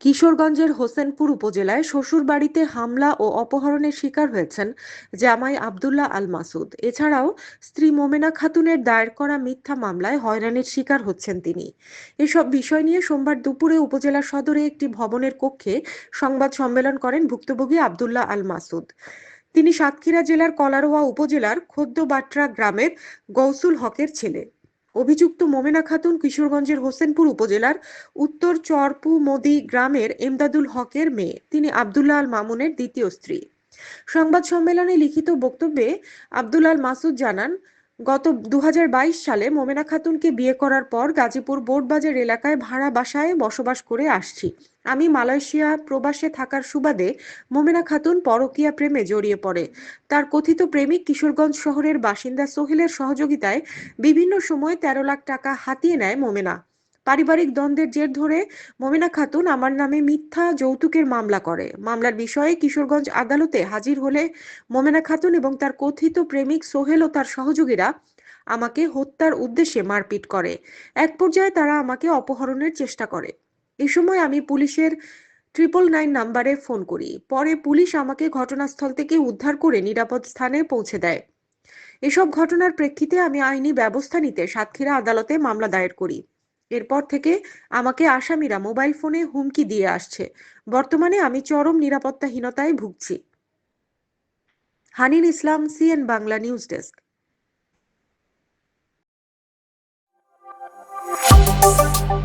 কিশোরগঞ্জের হোসেনপুর উপজেলায় শ্বশুরবাড়িতে হামলা ও অপহরণের শিকার হয়েছেন জামাই আবদুল্লাহ আল মাসুদ। এছাড়াও স্ত্রী মোমেনা খাতুনের দায়ের করা মিথ্যা মামলায় হয়রানির শিকার হচ্ছেন তিনি। এসব বিষয় নিয়ে সোমবার দুপুরে উপজেলা সদরে একটি ভবনের কক্ষে সংবাদ সম্মেলন করেন ভুক্তভোগী আবদুল্লাহ আল মাসুদ। তিনি সাতক্ষীরা জেলার কলারোয়া উপজেলার খোদ্দবাট্রা গ্রামের গৌসুল হকের ছেলে। অভিযুক্ত মোমেনা খাতুন কিশোরগঞ্জের হোসেনপুর উপজেলার উত্তর চরপু মদি গ্রামের এমদাদুল হকের মেয়ে। তিনি আবদুল্লাহ আল মামুনের দ্বিতীয় স্ত্রী। সংবাদ সম্মেলনে লিখিত বক্তব্যে আব্দুল আল মাসুদ জানান গত দু হাজার বাইশ সালে মোমেনা খাতুনকে বিয়ে করার পর গাজীপুর বোর্ডবাজার এলাকায় ভাড়া বাসায় বসবাস করে আসছি। আমি মালয়েশিয়া প্রবাসে থাকার সুবাদে মোমেনা খাতুন পরকীয়া প্রেমে জড়িয়ে পড়ে। তার কথিত প্রেমিক কিশোরগঞ্জ শহরের বাসিন্দা সোহেলের সহযোগিতায় বিভিন্ন সময় তেরো লাখ টাকা হাতিয়ে নেয় মোমেনা। পারিবারিক দ্বন্দ্বের জের ধরে মোমেনা খাতুন আমার নামে মিথ্যা যৌতুকের মামলা করে। মামলার বিষয়ে কিশোরগঞ্জ আদালতে হাজির হলে মোমেনা খাতুন এবং তার কথিত প্রেমিক সোহেল ও তার সহযোগীরা আমাকে হত্যার উদ্দেশ্যে মারপিট করে। এক পর্যায়ে তারা আমাকে অপহরণের চেষ্টা করে। এ সময় আমি পুলিশের ট্রিপল নাইন নাম্বারে ফোন করি। পরে পুলিশ আমাকে ঘটনাস্থল থেকে উদ্ধার করে নিরাপদ স্থানে পৌঁছে দেয়। এসব ঘটনার প্রেক্ষিতে আমি আইনি ব্যবস্থা নিতে সাতক্ষীরা আদালতে মামলা দায়ের করি। এরপর থেকে আমাকে আসামিরা মোবাইল ফোনে হুমকি দিয়ে আসছে বর্তমানে আমি চরম নিরাপত্তাহীনতায় ভুগছি Hanin Islam, CN Bangla news desk Thank you.